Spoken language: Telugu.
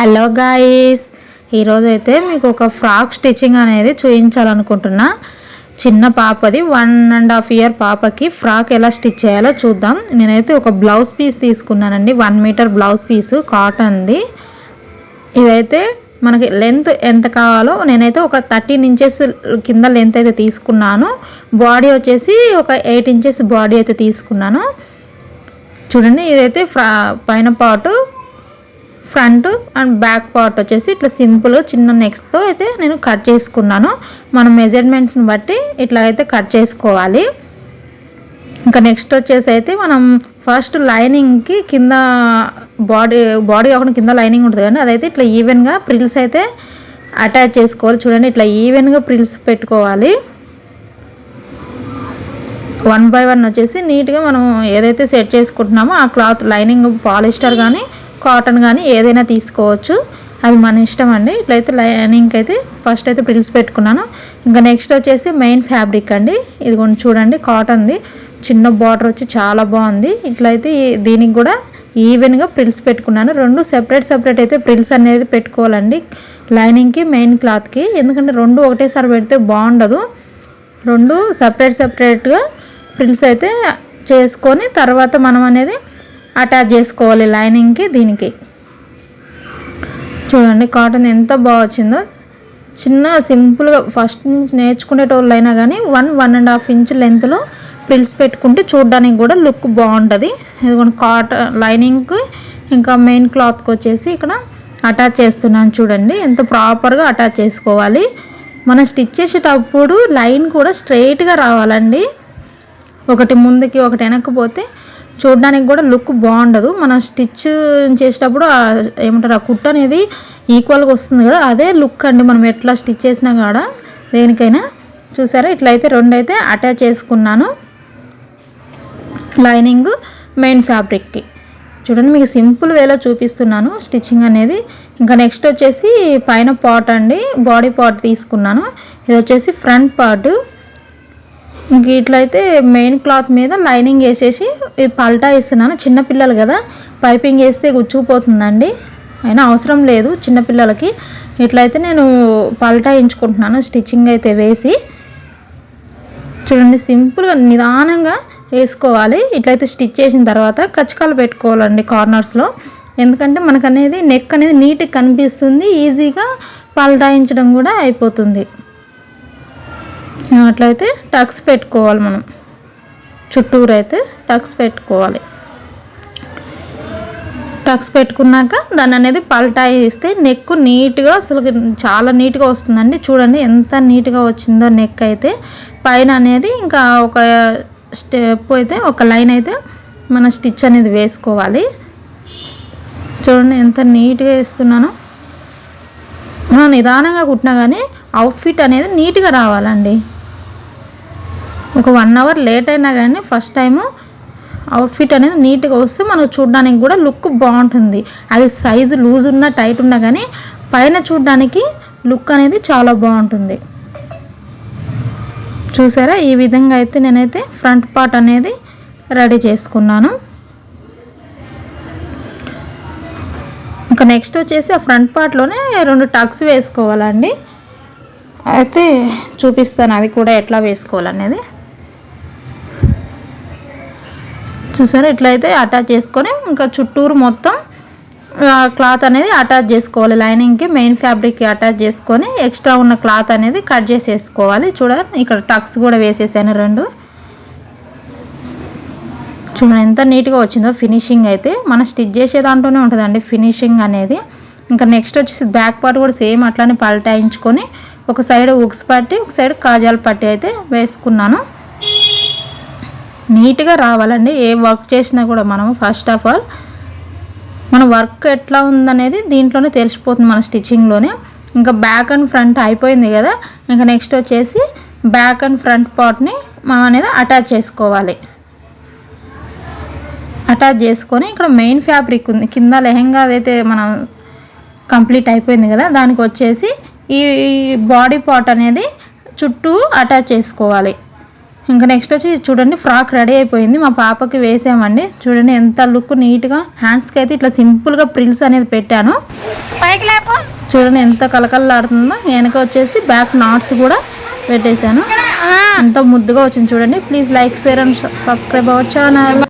హలో గాయస్ ఈరోజు అయితే మీకు ఒక ఫ్రాక్ స్టిచ్చింగ్ అనేది చూపించాలనుకుంటున్నా చిన్న పాపది వన్ అండ్ హాఫ్ ఇయర్ పాపకి ఫ్రాక్ ఎలా స్టిచ్ చేయాలో చూద్దాం. నేనైతే ఒక బ్లౌజ్ పీస్ తీసుకున్నానండి వన్ మీటర్ బ్లౌజ్ పీసు కాటన్ది. ఇదైతే మనకి లెంత్ ఎంత కావాలో నేనైతే ఒక థర్టీన్ ఇంచెస్ కింద లెంత్ అయితే తీసుకున్నాను. బాడీ వచ్చేసి ఒక ఎయిట్ ఇంచెస్ బాడీ అయితే తీసుకున్నాను. చూడండి ఇదైతే ఫ్రా పైన పాటు ఫ్రంట్ అండ్ బ్యాక్ పార్ట్ వచ్చేసి ఇట్లా సింపుల్గా చిన్న నెక్స్ట్తో అయితే నేను కట్ చేసుకున్నాను. మన మెజర్మెంట్స్ని బట్టి ఇట్లా అయితే కట్ చేసుకోవాలి. ఇంకా నెక్స్ట్ వచ్చేసి అయితే మనం ఫస్ట్ లైనింగ్కి కింద బాడీ బాడీ కాకుండా కింద లైనింగ్ ఉంటుంది కానీ అదైతే ఇట్లా ఈవెన్గా ప్రిల్స్ అయితే అటాచ్ చేసుకోవాలి. చూడండి ఇట్లా ఈవెన్గా ప్రిల్స్ పెట్టుకోవాలి. వన్ బై వన్ వచ్చేసి నీట్గా మనం ఏదైతే సెట్ చేసుకుంటున్నామో ఆ క్లాత్ లైనింగ్ పాలిస్టర్ కానీ కాటన్ కానీ ఏదైనా తీసుకోవచ్చు. అది మన ఇష్టం అండి. ఇట్లయితే లైనింగ్కి అయితే ఫస్ట్ అయితే ప్రిల్స్ పెట్టుకున్నాను. ఇంకా నెక్స్ట్ వచ్చేసి మెయిన్ ఫ్యాబ్రిక్ అండి. ఇది కొంచెం చూడండి కాటన్ది. చిన్న బార్డర్ వచ్చి చాలా బాగుంది. ఇట్లయితే దీనికి కూడా ఈవెన్గా ప్రిల్స్ పెట్టుకున్నాను. రెండు సెపరేట్ సెపరేట్ అయితే ప్రిల్స్ అనేది పెట్టుకోవాలండి. లైనింగ్కి మెయిన్ క్లాత్కి. ఎందుకంటే రెండు ఒకటేసారి పెడితే బాగుండదు. రెండు సపరేట్ సపరేట్గా ప్రిల్స్ అయితే చేసుకొని తర్వాత మనం అనేది అటాచ్ చేసుకోవాలి లైనింగ్కి దీనికి. చూడండి కాటన్ ఎంత బాగా వచ్చిందో. చిన్న సింపుల్గా ఫస్ట్ నుంచి నేర్చుకునేటోళ్ళు అయినా కానీ one one and half inch లెంత్లో ప్రిల్స్ పెట్టుకుంటే చూడడానికి కూడా లుక్ బాగుంటుంది. ఎందుకంటే కాటన్ లైనింగ్కి ఇంకా మెయిన్ క్లాత్కి వచ్చేసి ఇక్కడ అటాచ్ చేస్తున్నాను చూడండి. ఎంత ప్రాపర్గా అటాచ్ చేసుకోవాలి. మనం స్టిచ్ చేసేటప్పుడు లైన్ కూడా స్ట్రైట్గా రావాలండి. ఒకటి ముందుకి ఒకటి వెనక్కి పోతే చూడడానికి కూడా లుక్ బాగుండదు. మనం స్టిచ్ చేసేటప్పుడు ఏమంటారు ఆ కుట్ట అనేది ఈక్వల్గా వస్తుంది కదా అదే లుక్ అండి. మనం ఎట్లా స్టిచ్ చేసినా కూడా దేనికైనా. చూసారా? ఇట్లయితే రెండు అయితే అటాచ్ చేసుకున్నాను. లైనింగ్ మెయిన్ ఫ్యాబ్రిక్కి. చూడండి మీకు సింపుల్ వేలో చూపిస్తున్నాను స్టిచ్చింగ్ అనేది. ఇంకా నెక్స్ట్ వచ్చేసి పైన పార్ట్ అండి బాడీ పార్ట్ తీసుకున్నాను. ఇది వచ్చేసి ఫ్రంట్ పార్ట్. ఇట్లయితే మెయిన్ క్లాత్ మీద లైనింగ్ వేసేసి ఇది పల్టా ఇస్తున్నాను చిన్నపిల్లలు కదా పైపింగ్ వేస్తే గుచ్చుకుపోతుందండి. అయినా అవసరం లేదు చిన్నపిల్లలకి ఇట్లయితే నేను పల్టా ఎంచుకుంటున్నాను స్టిచ్చింగ్ అయితే వేసి. చూడండి సింపుల్గా నిదానంగా వేసుకోవాలి. ఇట్లయితే స్టిచ్ చేసిన తర్వాత కచ్చకాలు పెట్టుకోవాలండి కార్నర్స్లో ఎందుకంటే మనకు అనేది నెక్ అనేది నీట్గా కనిపిస్తుంది ఈజీగా పల్టాయించడం కూడా అయిపోతుంది. అట్లయితే టక్స్ పెట్టుకోవాలి మనం. చుట్టూరు అయితే టక్స్ పెట్టుకోవాలి. టక్స్ పెట్టుకున్నాక దాన్ని అనేది పల్టా ఇస్తే నెక్ నీట్గా అసలు చాలా నీట్గా వస్తుందండి. చూడండి ఎంత నీట్గా వచ్చిందో నెక్ అయితే. పైన అనేది ఇంకా ఒక స్టెప్ అయితే ఒక లైన్ అయితే మన స్టిచ్ అనేది వేసుకోవాలి. చూడండి ఎంత నీట్గా వేస్తున్నానో. మనం నిదానంగా కుట్టినా కానీ అవుట్ఫిట్ అనేది నీట్గా రావాలండి. ఒక వన్ అవర్ లేట్ అయినా కానీ ఫస్ట్ టైము అవుట్ఫిట్ అనేది నీట్గా వస్తే మనకు చూడడానికి కూడా లుక్ బాగుంటుంది. అది సైజు లూజ్ ఉన్నా టైట్ ఉన్నా కానీ పైన చూడడానికి లుక్ అనేది చాలా బాగుంటుంది. చూసారా? ఈ విధంగా అయితే నేనైతే ఫ్రంట్ పార్ట్ అనేది రెడీ చేసుకున్నాను. ఇంకా నెక్స్ట్ వచ్చేసి ఆ ఫ్రంట్ పార్ట్లోనే రెండు టక్స్ వేసుకోవాలండి. అయితే చూపిస్తాను అది కూడా ఎట్లా వేసుకోవాలనేది. చూసారా? ఇట్లయితే అటాచ్ చేసుకొని ఇంకా చుట్టూరు మొత్తం క్లాత్ అనేది అటాచ్ చేసుకోవాలి. లైనింగ్కి మెయిన్ ఫ్యాబ్రిక్కి అటాచ్ చేసుకొని ఎక్స్ట్రా ఉన్న క్లాత్ అనేది కట్ చేసేసుకోవాలి. చూడండి ఇక్కడ టక్స్ కూడా వేసేసాను రెండు. చూడండి ఎంత నీట్గా వచ్చిందో ఫినిషింగ్ అయితే. మనం స్టిచ్ చేసే దాంట్లోనే ఉంటుందండి ఫినిషింగ్ అనేది. ఇంకా నెక్స్ట్ వచ్చేసి బ్యాక్ పార్ట్ కూడా సేమ్ అట్లానే పల్టాయించుకొని ఒక సైడ్ ఉక్స్ పట్టి ఒక సైడ్ కాజాల పట్టి అయితే వేసుకున్నాను. నీట్గా రావాలండి. ఏ వర్క్ చేసినా కూడా మనం ఫస్ట్ ఆఫ్ ఆల్ మన వర్క్ ఎట్లా ఉందనేది దీంట్లోనే తెలిసిపోతుంది మన స్టిచ్చింగ్లోనే. ఇంకా బ్యాక్ అండ్ ఫ్రంట్ అయిపోయింది కదా ఇంకా నెక్స్ట్ వచ్చేసి బ్యాక్ అండ్ ఫ్రంట్ పార్ట్ని మనం అనేది అటాచ్ చేసుకోవాలి. అటాచ్ చేసుకొని ఇక్కడ మెయిన్ ఫ్యాబ్రిక్ ఉంది. కింద లెహెంగా అయితే మనం కంప్లీట్ అయిపోయింది కదా దానికి వచ్చేసి ఈ బాడీ పార్ట్ అనేది చుట్టూ అటాచ్ చేసుకోవాలి. ఇంకా నెక్స్ట్ వచ్చి చూడండి ఫ్రాక్ రెడీ అయిపోయింది. మా పాపకి వేసామండి. చూడండి ఎంత లుక్ నీట్గా హ్యాండ్స్కి అయితే ఇట్లా సింపుల్గా ప్రిల్స్ అనేది పెట్టాను. పైకి లేపు. చూడండి ఎంత కలకలలాడుతుందో వెనక వచ్చేసి బ్యాక్ నాట్స్ కూడా పెట్టేశాను. ఎంత ముద్దుగా వచ్చింది చూడండి. Please like share and subscribe our channel